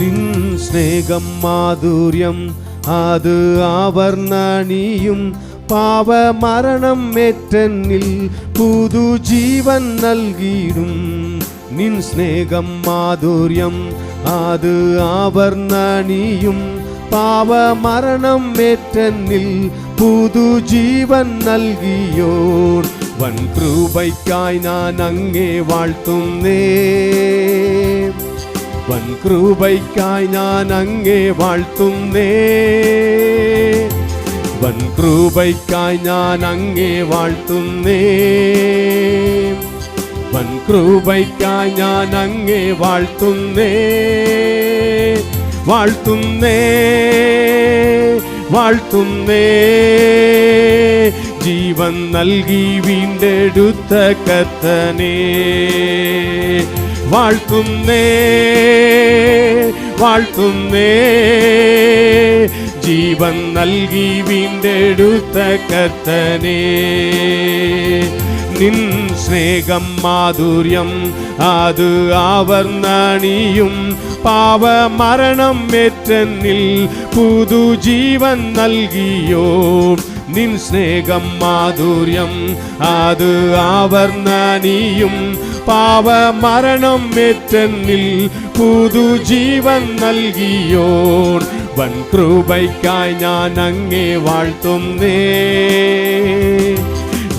നിൻ സ്നേഹം മാധുര്യം അത് ആവർണനീയും പാപമരണം ഏറ്റന്നിൽ പുതുജീവൻ നൽകിയിടും. നിൻ സ്നേഹം മാധുര്യം അത് ആവർണനീയും പാപമരണം ഏറ്റന്നിൽ പുതുജീവൻ നൽകിയോർ. വൻ കൃപയ്ക്കായി ഞാൻ അങ്ങേ വാഴ്ത്തുന്നേ. വൻ കൃപയ്ക്കായി ഞാൻ അങ്ങേ വാഴ്ത്തുന്നേ. വൻ കൃപയ്ക്കായി ഞാൻ അങ്ങേ വാഴ്ത്തുന്നേ. വൻ കൃപയ്ക്കായി ഞാൻ അങ്ങേ വാഴ്ത്തുന്നേ. വാഴ്ത്തുന്നേ വാഴ്ത്തുന്നേ. ജീവൻ നൽകി വീണ്ടെടുത്ത കത്തനേ വാഴ്ത്തുന്നേ വാഴ്ത്തുന്നേ. ജീവൻ നൽകി വീണ്ടെടുത്ത കത്തനേ നിൻ സ്നേഹം മാധുര്യം അത് ആവർണനീയും പാവമരണം ഏറ്റെന്നിൽ പുതുജീവൻ നൽകിയോ? നിൻ സ്നേഹം മാധുര്യം അത് ആവർണനീയും പാവമരണം പുതു പുതുജീവൻ നൽകിയോർ വൻ കൃപയ്ക്കായി ഞാൻ അങ്ങേ വാഴ്ത്തുന്നേ.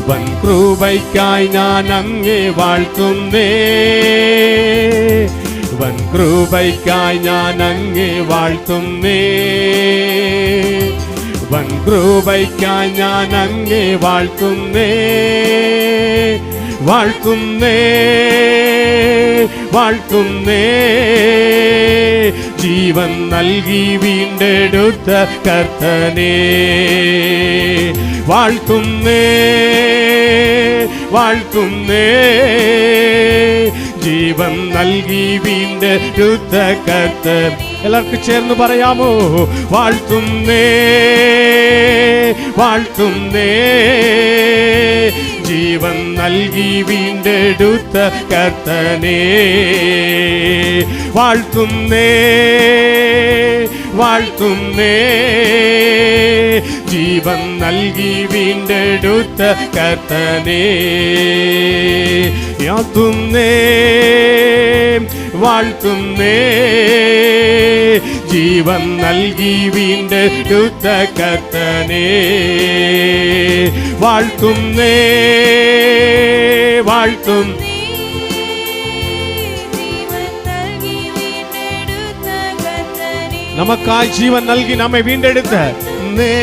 വൻ കൃപയ്ക്കായി ഞാൻ അങ്ങേ വാഴ്ത്തുന്നേ. വൻ കൃപയ്ക്കായി ഞാൻ അങ്ങേ വാഴ്ത്തുന്നേ. വൻ കൃപയ്ക്കായി ഞാൻ അങ്ങേ വാഴ്ത്തുന്നേ. വാഴ്ത്തുന്നേ വാഴ്ത്തുന്നേ ജീവൻ നൽകി വീണ്ടെടുത്ത കർത്തനേ. വാഴ്ത്തുന്നേ വാഴ്ത്തുന്നേ ജീവൻ നൽകി വീണ്ടെടുത്ത കർത്തൻ. എല്ലാവർക്കും ചേർന്ന് പറയാമോ? വാഴ്ത്തുന്നേ വാഴ്ത്തുന്നേ ജീവൻ നൽകി വീണ്ടെടുത്ത കർത്തനേ. വാഴ്ത്തുന്നേ വാഴ്ത്തുന്നേ. ജീവൻ നൽകി വീണ്ടെടുത്ത കർത്തനേ. യാത്തുന്നേ വാഴ്ത്തുന്നേ. ജീവൻ നൽകി വീണ്ടെടുത്ത കർത്തനേ. വാഴ്ത്തുന്നേ വാഴ്ത്തും നമുക്കായി ജീവൻ നൽകി നമ്മെ വീണ്ടെടുത്ത് നേ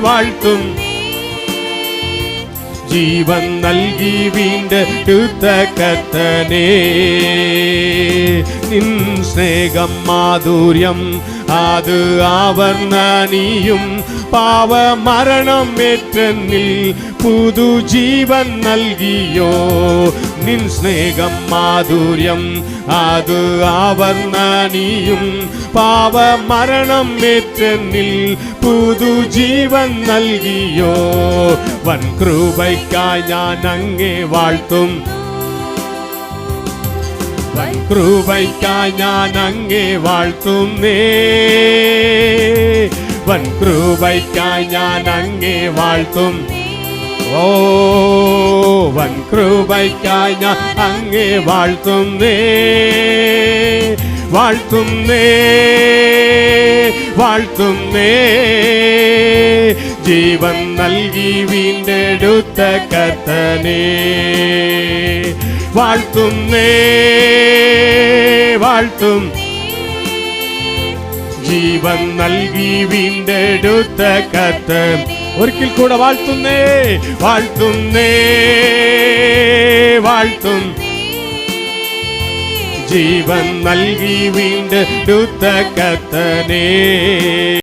വാഴ്ത്തും ജീവൻ നൽകി വീണ്ടെടുത്ത കത്തനേ നിൻ സ്നേഹം മാധുര്യം അത് ആവർണനീയും പാവമരണം പുതു പുതുജീവൻ നൽകിയോ? നിൻ സ്നേഹം മാധുര്യം അത് ആവർണനിയും പാവ മരണം ഏറ്റന്നിൽ പുതുജീവൻ നൽകിയോ? വൻ കൃപയ്ക്കായി ഞാൻ അങ്ങേ വാഴ്ത്തും. വൻ കൃപയ്ക്കായി ഞാൻ അങ്ങേ വാഴ്ത്തുന്നേ. വൻ കൃപയ്ക്കായി ഞാൻ അങ്ങേ വാഴ്ത്തും. ഓ വൻ അങ്ങേ വാഴ്ത്തുന്നേ വാഴ്ത്തുന്നേ വാഴ്ത്തുന്നേ. ജീവൻ നൽകി വീണ്ടെടുത്ത കത്തനേ വാഴ്ത്തുന്നേ വാഴ്ത്തും. ജീവൻ നൽകി വീണ്ടെടുത്ത കത്ത് ഒരിക്കൽ കൂടെ വാഴ്ത്തുന്നേ വാഴ്ത്തുന്നേ വാഴ്ത്തും ജീവൻ നൽകി വീണ്ടെടുത്ത കത്തനേ